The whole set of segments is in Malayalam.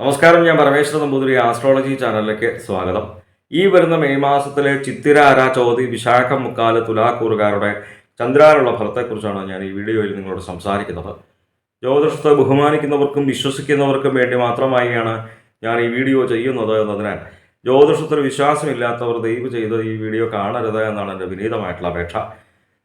നമസ്കാരം ഞാൻ പരമേശ്വര നമ്പൂതിരി ആസ്ട്രോളജി ചാനലിലേക്ക് സ്വാഗതം. ഈ വരുന്ന മെയ് മാസത്തിലെ ചിത്തിരാര ചോതി വിശാഖം മുക്കാൽ തുലാക്കൂറുകാരുടെ ചന്ദ്രാനുള്ള ഫലത്തെക്കുറിച്ചാണ് ഞാൻ ഈ വീഡിയോയിൽ നിങ്ങളോട് സംസാരിക്കുന്നത്. ജ്യോതിഷത്തെ ബഹുമാനിക്കുന്നവർക്കും വിശ്വസിക്കുന്നവർക്കും വേണ്ടി മാത്രമായാണ് ഞാൻ ഈ വീഡിയോ ചെയ്യുന്നത് എന്നതിനാൽ ജ്യോതിഷത്തിൽ വിശ്വാസമില്ലാത്തവർ ദയവ് ചെയ്ത് ഈ വീഡിയോ കാണരുത് എന്നാണ് എന്റെ വിനീതമായിട്ടുള്ള അപേക്ഷ.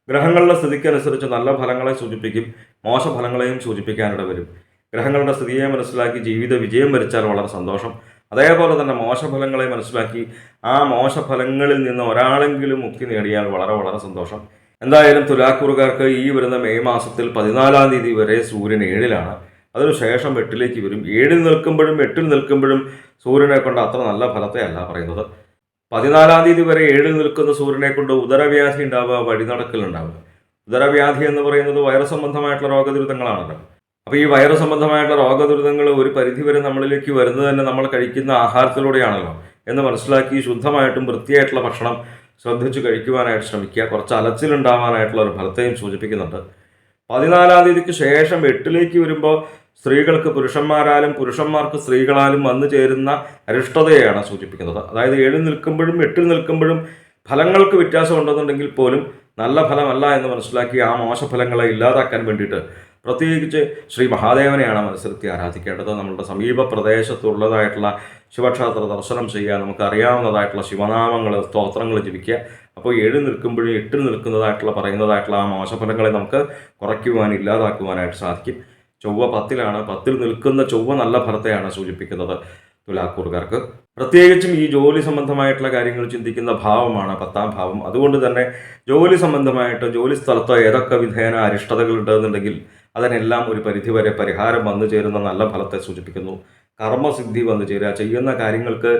ഗ്രഹങ്ങളുടെ സ്ഥിതിക്കനുസരിച്ച് നല്ല ഫലങ്ങളെ സൂചിപ്പിക്കും മോശഫലങ്ങളെയും സൂചിപ്പിക്കാനിട വരും ഗ്രഹങ്ങളുടെ സ്ഥിതിയെ മനസ്സിലാക്കി ജീവിത വിജയം വരിച്ചാൽ വളരെ സന്തോഷം. അതേപോലെ തന്നെ മോശഫലങ്ങളെ മനസ്സിലാക്കി ആ മോശഫലങ്ങളിൽ നിന്ന് ഒരാളെങ്കിലും മുക്തി നേടിയാൽ വളരെ വളരെ സന്തോഷം. എന്തായാലും തുലാക്കൂറുകാർക്ക് ഈ വരുന്ന മെയ് മാസത്തിൽ പതിനാലാം തീയതി വരെ സൂര്യൻ ഏഴിലാണ്. അതിനുശേഷം എട്ടിലേക്ക് വരും. ഏഴിൽ നിൽക്കുമ്പോഴും എട്ടിൽ നിൽക്കുമ്പോഴും സൂര്യനെ കൊണ്ട് അത്ര നല്ല ഫലത്തെ അല്ല പറയുന്നത്. പതിനാലാം തീയതി വരെ ഏഴിൽ നിൽക്കുന്ന സൂര്യനെ കൊണ്ട് ഉദരവ്യാധി ഉണ്ടാവുക വഴിനടക്കലുണ്ടാവുക ഉദരവ്യാധി എന്ന് പറയുന്നത് വൈറസ് സംബന്ധമായിട്ടുള്ള രോഗദുരിതങ്ങളാണല്ലോ. അപ്പോൾ ഈ വൈറസ് സംബന്ധമായിട്ടുള്ള രോഗദുരിതങ്ങൾ ഒരു പരിധിവരെ നമ്മളിലേക്ക് വരുന്നത് തന്നെ നമ്മൾ കഴിക്കുന്ന ആഹാരത്തിലൂടെയാണല്ലോ എന്ന് മനസ്സിലാക്കി ശുദ്ധമായിട്ടും വൃത്തിയായിട്ടുള്ള ഭക്ഷണം ശ്രദ്ധിച്ചു കഴിക്കുവാനായിട്ട് ശ്രമിക്കുക. കുറച്ച് അലച്ചിലുണ്ടാവാനായിട്ടുള്ള ഒരു ഫലത്തെയും സൂചിപ്പിക്കുന്നുണ്ട്. പതിനാലാം തീയതിക്ക് ശേഷം എട്ടിലേക്ക് വരുമ്പോൾ സ്ത്രീകൾക്ക് പുരുഷന്മാരാലും പുരുഷന്മാർക്ക് സ്ത്രീകളാലും വന്നു ചേരുന്ന അരിഷ്ടതയാണ് സൂചിപ്പിക്കുന്നത്. അതായത് ഏഴിൽ നിൽക്കുമ്പോഴും എട്ടിൽ നിൽക്കുമ്പോഴും ഫലങ്ങൾക്ക് വ്യത്യാസം ഉണ്ടെന്നുണ്ടെങ്കിൽ പോലും നല്ല ഫലമല്ല എന്ന് മനസ്സിലാക്കി ആ മോശഫലങ്ങളെ ഇല്ലാതാക്കാൻ വേണ്ടിയിട്ട് പ്രത്യേകിച്ച് ശ്രീ മഹാദേവനെയാണ് മനസ്സിലത്തി ആരാധിക്കേണ്ടത്. നമ്മളുടെ സമീപ പ്രദേശത്തുള്ളതായിട്ടുള്ള ശിവക്ഷേത്ര ദർശനം ചെയ്യുക നമുക്കറിയാവുന്നതായിട്ടുള്ള ശിവനാമങ്ങൾ സ്തോത്രങ്ങൾ ജപിക്കുക. അപ്പോൾ ഏഴ് നിൽക്കുമ്പോഴും എട്ട് നിൽക്കുന്നതായിട്ടുള്ള പറയുന്നതായിട്ടുള്ള ആ മോശഫലങ്ങളെ നമുക്ക് കുറയ്ക്കുവാൻ ഇല്ലാതാക്കുവാനായിട്ട് സാധിക്കും. ചൊവ്വ പത്തിലാണ് പത്തിൽ നിൽക്കുന്ന ചൊവ്വ നല്ല ഫലത്തെയാണ് സൂചിപ്പിക്കുന്നത് തുലാക്കൂറുകാർക്ക്. പ്രത്യേകിച്ചും ഈ ജോലി സംബന്ധമായിട്ടുള്ള കാര്യങ്ങൾ ചിന്തിക്കുന്ന ഭാവമാണ് പത്താം ഭാവം. അതുകൊണ്ട് തന്നെ ജോലി സംബന്ധമായിട്ട് ജോലി സ്ഥലത്തോ ഏതൊക്കെ വിധേന അരിഷ്ടതകൾ ഉണ്ടെന്നുണ്ടെങ്കിൽ അതിനെല്ലാം ഒരു പരിധിവരെ പരിഹാരം വന്നു ചേരുന്ന നല്ല ഫലത്തെ സൂചിപ്പിക്കുന്നു. കർമ്മസിദ്ധി വന്നു ചേരുക ചെയ്യുന്ന കാര്യങ്ങൾക്ക്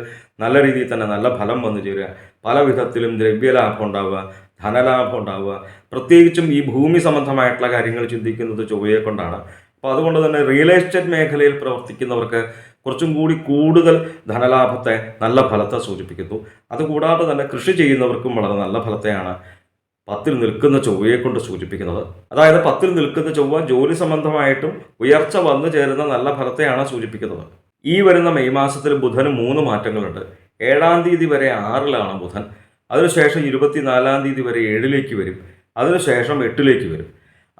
നല്ല രീതിയിൽ തന്നെ നല്ല ഫലം വന്നു ചേരുക. പല വിധത്തിലും ദ്രവ്യലാഭം ഉണ്ടാവുക ധനലാഭം ഉണ്ടാവുക. പ്രത്യേകിച്ചും ഈ ഭൂമി സംബന്ധമായിട്ടുള്ള കാര്യങ്ങൾ ചിന്തിക്കുന്നത് ചൊവ്വയെ കൊണ്ടാണ്. അപ്പോൾ അതുകൊണ്ട് തന്നെ റിയൽ എസ്റ്റേറ്റ് മേഖലയിൽ പ്രവർത്തിക്കുന്നവർക്ക് കുറച്ചും കൂടി കൂടുതൽ ധനലാഭത്തെ നല്ല ഫലത്തെ സൂചിപ്പിക്കുന്നു. അതുകൂടാതെ തന്നെ കൃഷി ചെയ്യുന്നവർക്കും വളരെ നല്ല ഫലത്തെയാണ് പത്തിൽ നിൽക്കുന്ന ചൊവ്വയെ കൊണ്ട് സൂചിപ്പിക്കുന്നത്. അതായത് പത്തിൽ നിൽക്കുന്ന ചൊവ്വ ജോലി സംബന്ധമായിട്ടും ഉയർച്ച വന്നു ചേരുന്ന നല്ല ഫലത്തെയാണ് സൂചിപ്പിക്കുന്നത്. ഈ വരുന്ന മെയ് മാസത്തിൽ ബുധന് മൂന്ന് മാറ്റങ്ങളുണ്ട്. ഏഴാം തീയതി വരെ ആറിലാണ് ബുധൻ. അതിനുശേഷം ഇരുപത്തിനാലാം തീയതി വരെ ഏഴിലേക്ക് വരും. അതിനുശേഷം എട്ടിലേക്ക് വരും.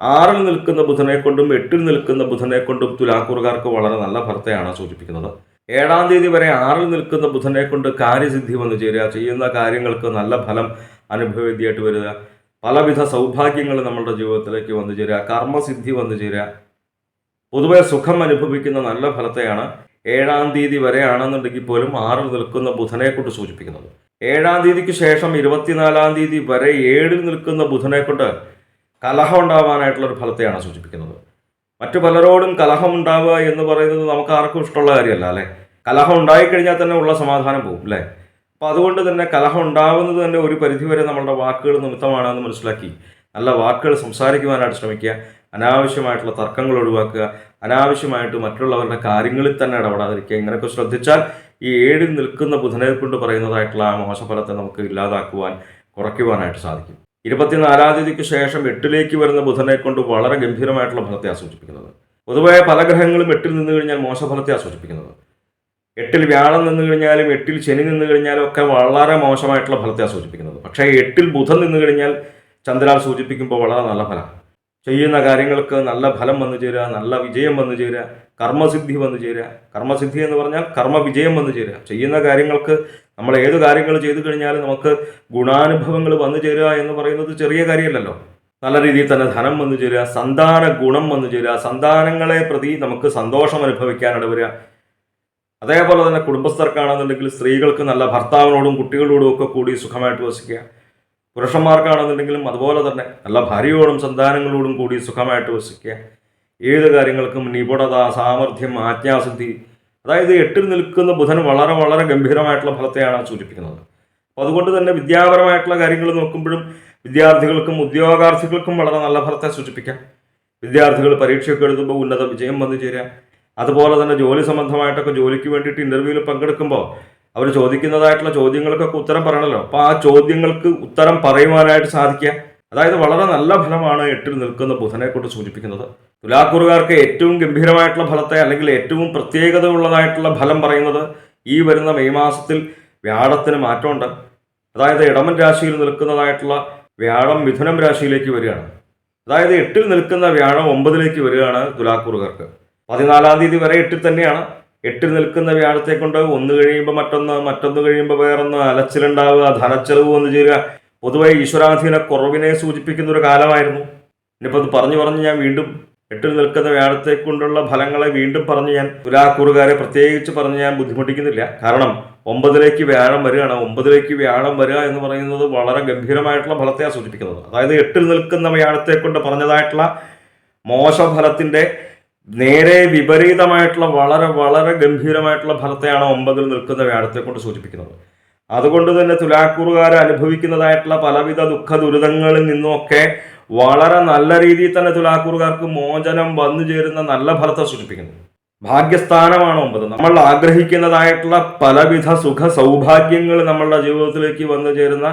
ആറിൽ നിൽക്കുന്ന ബുധനെ കൊണ്ടും എട്ടിൽ നിൽക്കുന്ന ബുധനെ കൊണ്ടും തുലാക്കൂറുകാർക്ക് വളരെ നല്ല ഫലത്തെയാണ് സൂചിപ്പിക്കുന്നത്. ഏഴാം തീയതി വരെ ആറിൽ നിൽക്കുന്ന ബുധനെ കൊണ്ട് കാര്യസിദ്ധി വന്നു ചേരുക. ചെയ്യുന്ന കാര്യങ്ങൾക്ക് നല്ല ഫലം അനുഭവവേദ്യമായിട്ട് വരിക. പലവിധ സൗഭാഗ്യങ്ങൾ നമ്മളുടെ ജീവിതത്തിലേക്ക് വന്നു ചേരുക. കർമ്മസിദ്ധി വന്നു ചേരുക. പൊതുവെ സുഖം അനുഭവിക്കുന്ന നല്ല ഫലത്തെയാണ് ഏഴാം തീയതി വരെയാണെന്നുണ്ടെങ്കിൽ പോലും ആറിൽ നിൽക്കുന്ന ബുധനെ കൊണ്ട് സൂചിപ്പിക്കുന്നത്. ഏഴാം തീയതിക്ക് ശേഷം ഇരുപത്തിനാലാം തീയതി വരെ ഏഴിൽ നിൽക്കുന്ന ബുധനെ കൊണ്ട് കലഹം ഉണ്ടാവാനായിട്ടുള്ള ഒരു ഫലത്തെയാണ് സൂചിപ്പിക്കുന്നത്. മറ്റു പലരോടും കലഹം ഉണ്ടാവുക എന്ന് പറയുന്നത് നമുക്ക് ആർക്കും ഇഷ്ടമുള്ള കാര്യമല്ല അല്ലേ? കലഹം ഉണ്ടായിക്കഴിഞ്ഞാൽ തന്നെ ഉള്ള സമാധാനം പോകും അല്ലേ? അപ്പോൾ അതുകൊണ്ട് തന്നെ കലഹം ഉണ്ടാകുന്നത് തന്നെ ഒരു പരിധിവരെ നമ്മളുടെ വാക്കുകൾ നിമിത്തമാണെന്ന് മനസ്സിലാക്കി. നല്ല വാക്കുകൾ സംസാരിക്കുവാനായിട്ട് ശ്രമിക്കുക അനാവശ്യമായിട്ടുള്ള തർക്കങ്ങൾ ഒഴിവാക്കുക അനാവശ്യമായിട്ട് മറ്റുള്ളവരുടെ കാര്യങ്ങളിൽ തന്നെ ഇടപെടാതിരിക്കുക. ഇങ്ങനെയൊക്കെ ശ്രദ്ധിച്ചാൽ ഈ ഏഴിൽ നിൽക്കുന്ന ബുധനെ കൊണ്ട് പറയുന്നതായിട്ടുള്ള ആ മോശഫലത്തെ നമുക്ക് ഇല്ലാതാക്കുവാൻ കുറയ്ക്കുവാനായിട്ട് സാധിക്കും. ഇരുപത്തിനാലാം തീയതിക്ക് ശേഷം എട്ടിലേക്ക് വരുന്ന ബുധനെ കൊണ്ട് വളരെ ഗംഭീരമായിട്ടുള്ള ഫലത്തെയാണ് സൂചിപ്പിക്കുന്നത് പൊതുവെ പല ഗ്രഹങ്ങളും എട്ടിൽ നിന്ന് കഴിഞ്ഞാൽ മോശഫലത്തെ സൂചിപ്പിക്കുന്നത് എട്ടിൽ വ്യാഴം നിന്ന് കഴിഞ്ഞാലും എട്ടിൽ ശനി നിന്ന് കഴിഞ്ഞാലും ഒക്കെ വളരെ മോശമായിട്ടുള്ള ഫലത്തെയാണ് സൂചിപ്പിക്കുന്നത്. പക്ഷേ എട്ടിൽ ബുധൻ നിന്ന് കഴിഞ്ഞാൽ ചന്ദ്രാൽ സൂചിപ്പിക്കുമ്പോൾ വളരെ നല്ല ഫലം. ചെയ്യുന്ന കാര്യങ്ങൾക്ക് നല്ല ഫലം വന്നു ചേരുക നല്ല വിജയം വന്നു ചേരുക കർമ്മസിദ്ധി വന്നു ചേരുക. കർമ്മസിദ്ധി എന്ന് പറഞ്ഞാൽ കർമ്മ വിജയം വന്നു ചേരുക. ചെയ്യുന്ന കാര്യങ്ങൾക്ക് നമ്മൾ ഏത് കാര്യങ്ങൾ ചെയ്തു കഴിഞ്ഞാലും നമുക്ക് ഗുണാനുഭവങ്ങൾ വന്നു ചേരുക എന്ന് പറയുന്നത് ചെറിയ കാര്യമല്ലല്ലോ. നല്ല രീതിയിൽ തന്നെ ധനം വന്നു ചേരുക സന്താന ഗുണം വന്നു ചേരുക. സന്താനങ്ങളെ പ്രതി നമുക്ക് സന്തോഷം അനുഭവിക്കാനിട വരിക അതേപോലെ തന്നെ കുടുംബസ്ഥർക്കാണെന്നുണ്ടെങ്കിൽ സ്ത്രീകൾക്ക് നല്ല ഭർത്താവിനോടും കുട്ടികളോടും ഒക്കെ കൂടി സുഖമായിട്ട് വസിക്കുക. പുരുഷന്മാർക്കാണെന്നുണ്ടെങ്കിലും അതുപോലെ തന്നെ നല്ല ഭാര്യയോടും സന്താനങ്ങളോടും കൂടി സുഖമായിട്ട് വസിക്കുക. ഏത് കാര്യങ്ങൾക്കും നിപുണത സാമർഥ്യം ആജ്ഞാസിദ്ധി അതായത് എട്ടിൽ നിൽക്കുന്ന ബുധൻ വളരെ വളരെ ഗംഭീരമായിട്ടുള്ള ഫലത്തെയാണ് സൂചിപ്പിക്കുന്നത്. അപ്പോൾ അതുകൊണ്ട് തന്നെ വിദ്യാപരമായിട്ടുള്ള കാര്യങ്ങൾ നോക്കുമ്പോഴും വിദ്യാർത്ഥികൾക്കും ഉദ്യോഗാർത്ഥികൾക്കും വളരെ നല്ല ഫലത്തെ സൂചിപ്പിക്കാം. വിദ്യാർത്ഥികൾ പരീക്ഷയൊക്കെ എഴുതുമ്പോൾ ഉന്നത വിജയം വന്നു ചേരുക. അതുപോലെ തന്നെ ജോലി സംബന്ധമായിട്ടൊക്കെ ജോലിക്ക് വേണ്ടിയിട്ട് ഇന്റർവ്യൂവിൽ പങ്കെടുക്കുമ്പോൾ അവർ ചോദിക്കുന്നതായിട്ടുള്ള ചോദ്യങ്ങൾക്കൊക്കെ ഉത്തരം പറയണല്ലോ. അപ്പോൾ ആ ചോദ്യങ്ങൾക്ക് ഉത്തരം പറയുവാനായിട്ട് സാധിക്കുക. അതായത് വളരെ നല്ല ഫലമാണ് എട്ടിൽ നിൽക്കുന്ന ബുധനെ കൊണ്ട് സൂചിപ്പിക്കുന്നത്. തുലാക്കൂറുകാർക്ക് ഏറ്റവും ഗംഭീരമായിട്ടുള്ള ഫലത്തെ അല്ലെങ്കിൽ ഏറ്റവും പ്രത്യേകത ഉള്ളതായിട്ടുള്ള ഫലം പറയുന്നത് ഈ വരുന്ന മെയ് മാസത്തിൽ വ്യാഴത്തിന് മാറ്റമുണ്ട്. അതായത് ഇടമൻ രാശിയിൽ നിൽക്കുന്നതായിട്ടുള്ള വ്യാഴം മിഥുനം രാശിയിലേക്ക് വരികയാണ്. അതായത് എട്ടിൽ നിൽക്കുന്ന വ്യാഴം ഒമ്പതിലേക്ക് വരികയാണ് തുലാക്കൂറുകാർക്ക്. പതിനാലാം തീയതി വരെ എട്ടിൽ തന്നെയാണ്. എട്ടിൽ നിൽക്കുന്ന വ്യാഴത്തെ കൊണ്ട് ഒന്ന് കഴിയുമ്പോൾ മറ്റൊന്ന് മറ്റൊന്ന് കഴിയുമ്പോൾ വേറൊന്ന് അലച്ചിലുണ്ടാവുക ധനച്ചെലവ് വന്നു ചേരുക. പൊതുവെ ഈശ്വരാധീന കുറവിനെ സൂചിപ്പിക്കുന്ന ഒരു കാലമായിരുന്നു. ഇനിയിപ്പോൾ അത് പറഞ്ഞു പറഞ്ഞ് ഞാൻ വീണ്ടും എട്ടിൽ നിൽക്കുന്ന വ്യാഴത്തെ കൊണ്ടുള്ള ഫലങ്ങളെ വീണ്ടും പറഞ്ഞ് ഞാൻ തുലാക്കൂറുകാരെ പ്രത്യേകിച്ച് പറഞ്ഞ് ഞാൻ ബുദ്ധിമുട്ടിക്കുന്നില്ല. കാരണം ഒമ്പതിലേക്ക് വ്യാഴം വരികയാണ്. ഒമ്പതിലേക്ക് വ്യാഴം വരിക എന്ന് പറയുന്നത് വളരെ ഗംഭീരമായിട്ടുള്ള ഫലത്തെയാണ് സൂചിപ്പിക്കുന്നത്. അതായത് എട്ടിൽ നിൽക്കുന്ന വ്യാഴത്തെ കൊണ്ട് പറഞ്ഞതായിട്ടുള്ള മോശഫലത്തിന്റെ നേരെ വിപരീതമായിട്ടുള്ള വളരെ വളരെ ഗംഭീരമായിട്ടുള്ള ഫലത്തെയാണ് ഒമ്പതിൽ നിൽക്കുന്ന വ്യാഴത്തെ കൊണ്ട് സൂചിപ്പിക്കുന്നത്. അതുകൊണ്ട് തന്നെ തുലാക്കൂറുകാർ അനുഭവിക്കുന്നതായിട്ടുള്ള പലവിധ ദുഃഖ ദുരിതങ്ങളിൽ നിന്നുമൊക്കെ വളരെ നല്ല രീതിയിൽ തന്നെ തുലാക്കൂറുകാർക്ക് മോചനം വന്നു ചേരുന്ന നല്ല ഫലത്തെ സൂചിപ്പിക്കുന്നു. ഭാഗ്യസ്ഥാനമാണ് ഒമ്പത്. നമ്മൾ ആഗ്രഹിക്കുന്നതായിട്ടുള്ള പലവിധ സുഖ സൗഭാഗ്യങ്ങൾ നമ്മളുടെ ജീവിതത്തിലേക്ക് വന്നു ചേരുന്ന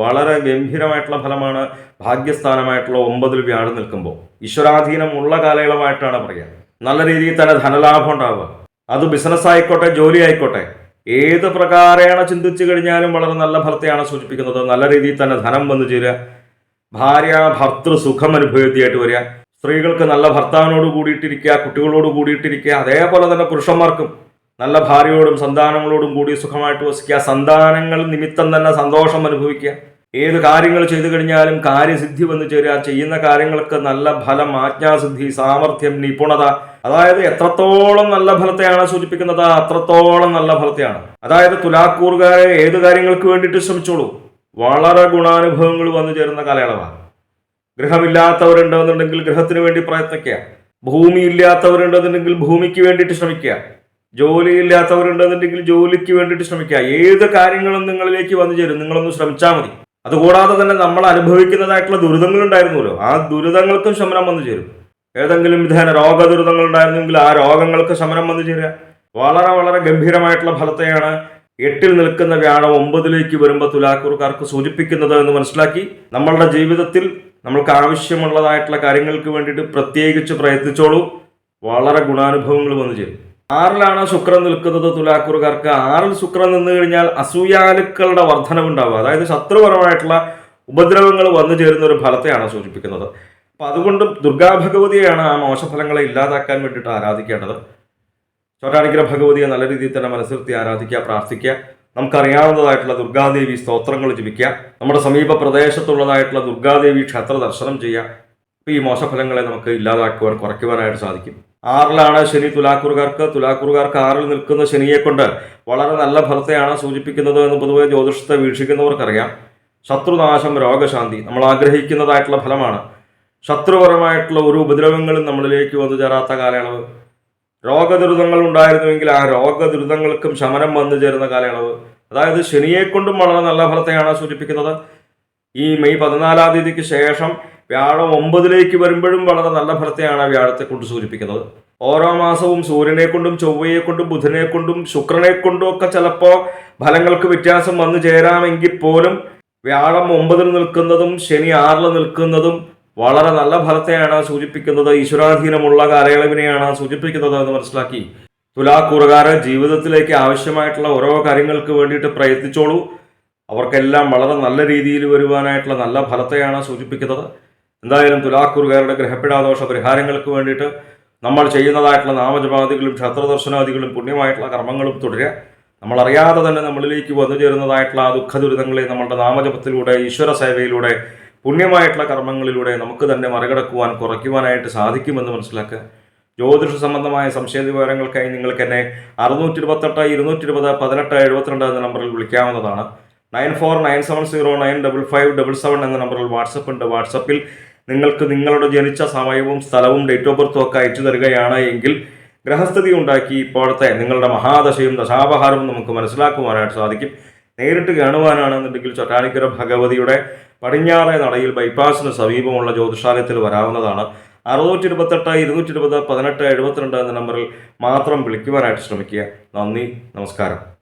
വളരെ ഗംഭീരമായിട്ടുള്ള ഫലമാണ് ഭാഗ്യസ്ഥാനമായിട്ടുള്ള ഒമ്പതിൽ വ്യാഴം നിൽക്കുമ്പോൾ. ഈശ്വരാധീനമുള്ള കാലയളവായിട്ടാണ് പറയുക. നല്ല രീതിയിൽ തന്നെ ധനലാഭം ഉണ്ടാവുക. അത് ബിസിനസ് ആയിക്കോട്ടെ ജോലി ആയിക്കോട്ടെ. ഏത് പ്രകാരമാണ് ചിന്തിച്ചു കഴിഞ്ഞാലും വളരെ നല്ല ഫലത്തെയാണ് സൂചിപ്പിക്കുന്നത്. നല്ല രീതിയിൽ തന്നെ ധനം വന്നു ചേരുക. ഭാര്യ ഭർത്തൃ സുഖം അനുഭവത്തിയായിട്ട് വരിക. സ്ത്രീകൾക്ക് നല്ല ഭർത്താവിനോട് കൂടിയിട്ടിരിക്കുക കുട്ടികളോട് കൂടിയിട്ടിരിക്കുക. അതേപോലെ തന്നെ പുരുഷന്മാർക്കും നല്ല ഭാര്യയോടും സന്താനങ്ങളോടും കൂടി സുഖമായിട്ട് വസിക്കുക. സന്താനങ്ങൾ നിമിത്തം തന്നെ സന്തോഷം അനുഭവിക്കുക. ഏത് കാര്യങ്ങൾ ചെയ്തു കഴിഞ്ഞാലും കാര്യസിദ്ധി വന്നു ചേരാ ചെയ്യുന്ന കാര്യങ്ങൾക്ക് നല്ല ഫലം ആജ്ഞാസിദ്ധി സാമർഥ്യം നിപുണത. അതായത് എത്രത്തോളം നല്ല ഫലത്തെയാണ് സൂചിപ്പിക്കുന്നത് അത്രത്തോളം നല്ല ഫലത്തെയാണ്. അതായത് തുലാക്കൂറുകാരെ ഏത് കാര്യങ്ങൾക്ക് വേണ്ടിയിട്ട് ശ്രമിച്ചോളൂ. വളരെ ഗുണാനുഭവങ്ങൾ വന്നു ചേരുന്ന കാലയളവാണ്. ഗൃഹമില്ലാത്തവരുണ്ടെന്നുണ്ടെങ്കിൽ ഗൃഹത്തിന് വേണ്ടി പ്രയത്നിക്കുക. ഭൂമി ഇല്ലാത്തവരുണ്ടെന്നുണ്ടെങ്കിൽ ഭൂമിക്ക് വേണ്ടിയിട്ട് ശ്രമിക്കുക. ജോലി ഇല്ലാത്തവരുണ്ടെന്നുണ്ടെങ്കിൽ ജോലിക്ക് വേണ്ടിയിട്ട് ശ്രമിക്കുക. ഏത് കാര്യങ്ങളും നിങ്ങളിലേക്ക് വന്നു ചേരും. നിങ്ങളൊന്ന് ശ്രമിച്ചാൽ മതി. അതുകൂടാതെ തന്നെ നമ്മൾ അനുഭവിക്കുന്നതായിട്ടുള്ള ദുരിതങ്ങൾ ഉണ്ടായിരുന്നല്ലോ ആ ദുരിതങ്ങൾക്കും ശമനം വന്നു ചേരും. ഏതെങ്കിലും വിധേന രോഗ ദുരിതങ്ങൾ ഉണ്ടായിരുന്നെങ്കിൽ ആ രോഗങ്ങൾക്ക് ശമനം വന്നു ചേരുക. വളരെ വളരെ ഗംഭീരമായിട്ടുള്ള ഫലത്തെയാണ് എട്ടിൽ നിൽക്കുന്ന വ്യാഴം ഒമ്പതിലേക്ക് വരുമ്പോൾ തുലാക്കൂർക്കാർക്ക് സൂചിപ്പിക്കുന്നത് എന്ന് മനസ്സിലാക്കി നമ്മളുടെ ജീവിതത്തിൽ നമ്മൾക്ക് ആവശ്യമുള്ളതായിട്ടുള്ള കാര്യങ്ങൾക്ക് വേണ്ടിയിട്ട് പ്രത്യേകിച്ച് പ്രയത്നിച്ചോളൂ. വളരെ ഗുണാനുഭവങ്ങൾ വന്നു ചേരും. ആറിലാണ് ശുക്രൻ നിൽക്കുന്നത് തുലാക്കുറുകാർക്ക്. ആറിൽ ശുക്രൻ നിന്ന് കഴിഞ്ഞാൽ അസൂയാലുക്കളുടെ വർധനവുണ്ടാവുക. അതായത് ശത്രുപരമായിട്ടുള്ള ഉപദ്രവങ്ങൾ വന്നു ചേരുന്ന ഒരു ഫലത്തെയാണ് സൂചിപ്പിക്കുന്നത്. അപ്പൊ അതുകൊണ്ട് ദുർഗാഭഗവതിയാണ് ആ മോശഫലങ്ങളെ ഇല്ലാതാക്കാൻ വേണ്ടിയിട്ട് ആരാധിക്കേണ്ടത്. ചോറ്റാനിക്കര ഭഗവതിയെ നല്ല രീതിയിൽ തന്നെ മനസ്സിലത്തി ആരാധിക്കുക പ്രാർത്ഥിക്കുക. നമുക്കറിയാവുന്നതായിട്ടുള്ള ദുർഗാദേവി സ്തോത്രങ്ങൾ ജപിക്കുക. നമ്മുടെ സമീപ പ്രദേശത്തുള്ളതായിട്ടുള്ള ദുർഗാദേവി ക്ഷേത്ര ദർശനം ചെയ്യുക. ഈ മോശഫലങ്ങളെ നമുക്ക് ഇല്ലാതാക്കുവാൻ കുറയ്ക്കുവാനായിട്ട് സാധിക്കും. ആറിലാണ് ശനി തുലാക്കൂറുകാർക്ക് തുലാക്കൂറുകാർക്ക് ആറിൽ നിൽക്കുന്ന ശനിയെ കൊണ്ട് വളരെ നല്ല ഫലത്തെയാണ് സൂചിപ്പിക്കുന്നത് എന്ന് പൊതുവെ ജ്യോതിഷത്തെ വീക്ഷിക്കുന്നവർക്കറിയാം. ശത്രുനാശം രോഗശാന്തി നമ്മൾ ആഗ്രഹിക്കുന്നതായിട്ടുള്ള ഫലമാണ്. ശത്രുപരമായിട്ടുള്ള ഒരു ഉപദ്രവങ്ങളും നമ്മളിലേക്ക് വന്നു ചേരാത്ത കാലയളവ്. രോഗദുരിതങ്ങൾ ഉണ്ടായിരുന്നുവെങ്കിൽ ആ രോഗദുരിതങ്ങൾക്കും ശമനം വന്നു ചേരുന്ന കാലയളവ്. അതായത് ശനിയെക്കൊണ്ടും വളരെ നല്ല ഫലത്തെയാണ് സൂചിപ്പിക്കുന്നത്. ഈ മെയ് പതിനാലാം തീയതിക്ക് ശേഷം വ്യാഴം ഒമ്പതിലേക്ക് വരുമ്പോഴും വളരെ നല്ല ഫലത്തെയാണ് വ്യാഴത്തെ കൊണ്ട് സൂചിപ്പിക്കുന്നത്. ഓരോ മാസവും സൂര്യനെ കൊണ്ടും ചൊവ്വയെ കൊണ്ടും ബുധനെ കൊണ്ടും ശുക്രനെ കൊണ്ടും ഒക്കെ ചിലപ്പോൾ ഫലങ്ങൾക്ക് വ്യത്യാസം വന്നു ചേരാമെങ്കിൽ പോലും വ്യാഴം ഒമ്പതിൽ നിൽക്കുന്നതും ശനി ആറിൽ നിൽക്കുന്നതും വളരെ നല്ല ഫലത്തെയാണ് സൂചിപ്പിക്കുന്നത്. ഈശ്വരാധീനമുള്ള കാലയളവിനെയാണ് സൂചിപ്പിക്കുന്നത് എന്ന് മനസ്സിലാക്കി. തുലാക്കൂറുകാരെ ജീവിതത്തിലേക്ക് ആവശ്യമായിട്ടുള്ള ഓരോ കാര്യങ്ങൾക്ക് വേണ്ടിയിട്ട് പ്രയത്നിച്ചോളൂ. അവർക്കെല്ലാം വളരെ നല്ല രീതിയിൽ വരുവാനായിട്ടുള്ള നല്ല ഫലത്തെയാണ് സൂചിപ്പിക്കുന്നത്. എന്തായാലും തുലാക്കൂറുകാരുടെ ഗ്രഹപ്പിടാദോഷ പരിഹാരങ്ങൾക്ക് വേണ്ടിയിട്ട് നമ്മൾ ചെയ്യുന്നതായിട്ടുള്ള നാമജപാദികളും ക്ഷേത്രദർശനാദികളും പുണ്യമായിട്ടുള്ള കർമ്മങ്ങളും തുടരുക. നമ്മളറിയാതെ തന്നെ നമ്മളിലേക്ക് വന്നു ചേരുന്നതായിട്ടുള്ള ആ ദുഃഖ ദുരിതങ്ങളെ നമ്മളുടെ നാമജപത്തിലൂടെ ഈശ്വര സേവയിലൂടെ പുണ്യമായിട്ടുള്ള കർമ്മങ്ങളിലൂടെ നമുക്ക് തന്നെ മറികടക്കുവാൻ കുറയ്ക്കുവാനായിട്ട് സാധിക്കുമെന്ന് മനസ്സിലാക്കുക. ജ്യോതിഷ സംബന്ധമായ സംശയ വിവരങ്ങൾക്കായി നിങ്ങൾക്ക് എന്നെ അറുന്നൂറ്റി ഇരുപത്തെട്ട് ഇരുന്നൂറ്റി ഇരുപത് പതിനെട്ട് എഴുപത്തിരണ്ട് എന്ന നമ്പറിൽ വിളിക്കാവുന്നതാണ്. Nine four nine seven zero nine double five double seven എന്ന നമ്പറിൽ വാട്സപ്പ് ഉണ്ട്. വാട്സപ്പിൽ നിങ്ങൾക്ക് നിങ്ങളുടെ ജനിച്ച സമയവും സ്ഥലവും ഡേറ്റ് ഓഫ് ബർത്തും ഒക്കെ അയച്ചു തരികയാണ് എങ്കിൽ ഗ്രഹസ്ഥിതി ഉണ്ടാക്കി ഇപ്പോഴത്തെ നിങ്ങളുടെ മഹാദശയും ദശാപഹാരവും നമുക്ക് മനസ്സിലാക്കുവാനായിട്ട് സാധിക്കും. നേരിട്ട് കാണുവാനാണെന്നുണ്ടെങ്കിൽ ചൊട്ടാനിക്കര ഭഗവതിയുടെ പടിഞ്ഞാറെ നടയിൽ ബൈപ്പാസിന് സമീപമുള്ള ജ്യോതിഷാലയത്തിൽ വരാവുന്നതാണ്. അറുന്നൂറ്റി ഇരുപത്തെട്ട് ഇരുന്നൂറ്റി ഇരുപത് പതിനെട്ട് എഴുപത്തിരണ്ട് എന്ന നമ്പറിൽ മാത്രം വിളിക്കുവാനായിട്ട് ശ്രമിക്കുക. നന്ദി നമസ്കാരം.